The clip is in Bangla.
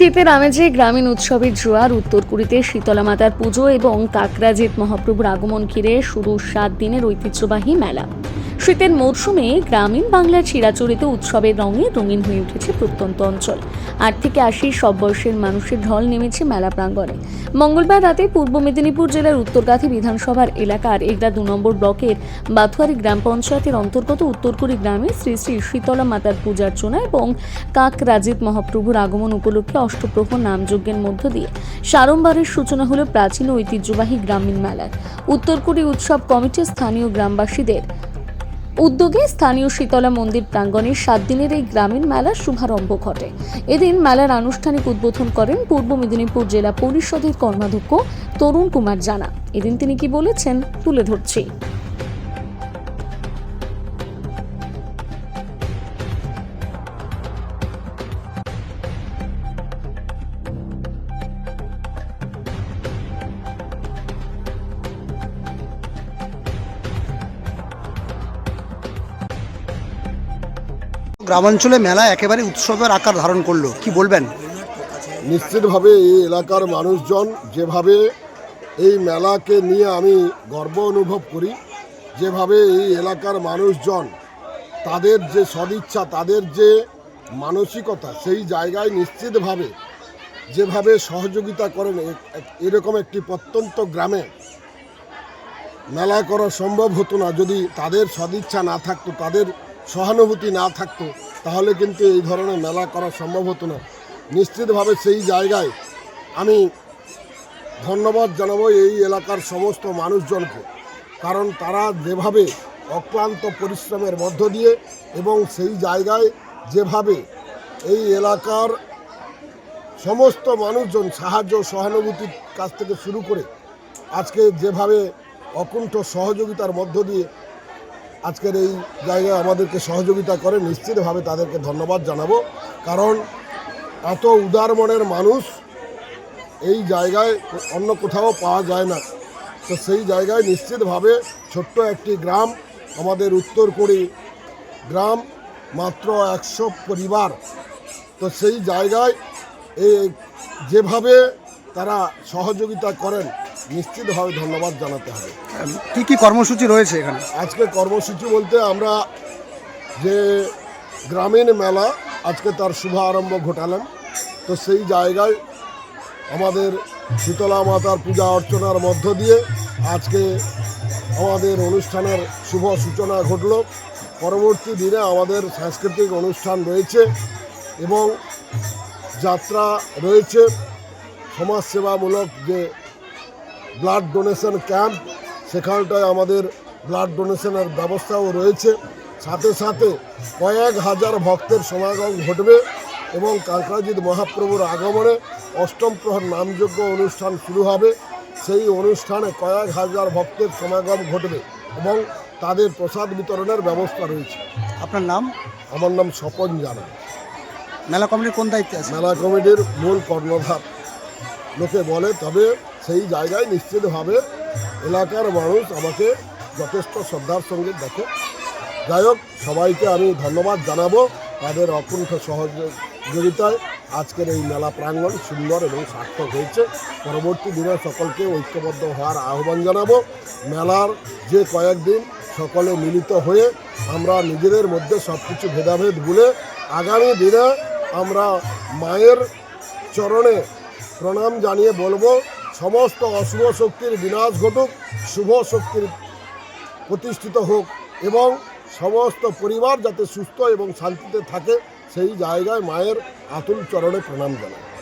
শীতের আমেজে গ্রামীণ উৎসবের জোয়ার, উত্তর কুড়িতে শীতলা মাতার পুজো এবং কাকরাজিৎ মহাপ্রভুর আগমন ঘিরে শুরু সাত দিনের ঐতিহ্যবাহী মেলা। শীতের মরশুমে গ্রামীণ বাংলার চিরাচরিত উৎসবের রঙে রঙিন হয়ে উঠেছে প্রত্যন্ত অঞ্চল। আট থেকে আশি সব বয়সের মানুষের ঢল নেমেছে মেলা প্রাঙ্গণে। মঙ্গলবার রাতে পূর্ব মেদিনীপুর জেলার উত্তরগাথী বিধানসভার এলাকার এগরা দু নম্বর ব্লকের বাথুয়ারি গ্রাম পঞ্চায়েতের অন্তর্গত উত্তরকুড়ি গ্রামে শ্রী শ্রী শীতলা মাতার পূজার্চনা এবং কাকরাজিৎ মহাপ্রভুর আগমন উপলক্ষে অষ্টপ্রহর নামযজ্ঞের মধ্য দিয়ে সারম্বারের সূচনা হলো প্রাচীন ঐতিহ্যবাহী গ্রামীণ মেলার। উত্তরকুড়ি উৎসব কমিটি স্থানীয় গ্রামবাসীদের উদ্যোগে স্থানীয় শীতলা মন্দির প্রাঙ্গণে সাত দিনের এই গ্রামীণ মেলার শুভারম্ভ ঘটে। এদিন মেলার আনুষ্ঠানিক উদ্বোধন করেন পূর্ব মেদিনীপুর জেলা পরিষদের কর্মাধ্যক্ষ তরুণ কুমার জানা। এদিন তিনি কি বলেছেন তুলে ধরছি। গ্রামাঞ্চলে মেলা একেবারে উৎসবের আকার ধারণ করল। কি বলবেন? নিশ্চিতভাবে এই এলাকার মানুষজন যেভাবে এই মেলাকে নিয়ে আমি গর্ব অনুভব করি, যেভাবে এই এলাকার মানুষজন তাদের যে সদিচ্ছা, তাদের যে মানসিকতা, সেই জায়গায় নিশ্চিতভাবে যেভাবে সহযোগিতা করেন এরকম একটি প্রত্যন্ত গ্রামে মেলা করা সম্ভব হতো না। যদি তাদের সদিচ্ছা না থাকতো, তাদের সহানুভূতি না থাকতো, তাহলে কিন্তু এই ধরনের মেলা করা সম্ভব হতো না। নিশ্চিতভাবে সেই জায়গায় আমি ধন্যবাদ জানাব এই এলাকার সমস্ত মানুষজনকে, কারণ তারা যেভাবে অক্লান্ত পরিশ্রমের মধ্য দিয়ে এবং সেই জায়গায় যেভাবে এই এলাকার সমস্ত মানুষজন সাহায্য, সহানুভূতির কাছ থেকে শুরু করে আজকে যেভাবে অকুণ্ঠ সহযোগিতার মধ্য দিয়ে আজকের এই জায়গায় আমাদেরকে সহযোগিতা করে নিশ্চিতভাবে তাদেরকে ধন্যবাদ জানাব। কারণ এত উদার মনের মানুষ এই জায়গায় অন্য কোথাও পাওয়া যায় না। তো সেই জায়গায় নিশ্চিতভাবে ছোট্ট একটি গ্রাম আমাদের উত্তর উত্তরকুড়ি গ্রাম মাত্র একশো পরিবার। তো সেই জায়গায় এই যেভাবে তারা সহযোগিতা করেন নিশ্চিতভাবে ধন্যবাদ জানাতে হবে। কি কি কর্মসূচি রয়েছে এখানে? আজকে কর্মসূচি বলতে আমরা যে গ্রামীণ মেলা আজকে তার শুভ আরম্ভ ঘটালাম তো সেই জায়গায় আমাদের শীতলা মাতার পূজা অর্চনার মধ্য দিয়ে আজকে আমাদের অনুষ্ঠানের শুভ সূচনা ঘটল। পরবর্তী দিনে আমাদের সাংস্কৃতিক অনুষ্ঠান রয়েছে এবং যাত্রা রয়েছে। সমাজসেবামূলক যে ব্লাড ডোনেশন ক্যাম্প সেখানটায় আমাদের ব্লাড ডোনেশনের ব্যবস্থাও রয়েছে। সাথে সাথে কয়েক হাজার ভক্তের সমাগম ঘটবে এবং কাঁকড়াজিৎ মহাপ্রভুর আগমনে অষ্টম প্রহর নামযোগ্য অনুষ্ঠান শুরু হবে। সেই অনুষ্ঠানে কয়েক হাজার ভক্তের সমাগম ঘটবে এবং তাদের প্রসাদ বিতরণের ব্যবস্থা রয়েছে। আপনার নাম? আমার নাম স্বপন জানা। মেলা কমিটির কোন দায়িত্বে আছে মেলা কমিটির মূল কর্ণধার। লোকে বলে, তবে সেই জায়গায় নিশ্চিতভাবে এলাকার মানুষ আমাকে যথেষ্ট শ্রদ্ধার সঙ্গে দেখে। যাই হোক, সবাইকে আমি ধন্যবাদ জানাব তাদের অকুণ্ঠ সহযোগিতায়। আজকের এই মেলা প্রাঙ্গণ সুন্দর এবং সার্থক হয়েছে। পরবর্তী দিনে সকলকে ঐক্যবদ্ধ হওয়ার আহ্বান জানাব। মেলার যে কয়েকদিন সকলে মিলিত হয়ে আমরা নিজেদের মধ্যে সব কিছু ভেদাভেদ ভুলে আগামী দিনে আমরা মায়ের চরণে প্রণাম জানিয়ে বলব, সমস্ত অশুভ শক্তির বিনাশ ঘটুক, শুভ শক্তির প্রতিষ্ঠিত হোক এবং সমস্ত পরিবার যাতে সুস্থ এবং শান্তিতে থাকে, সেই জায়গায় মায়ের আতুল চরণে প্রণাম জানায়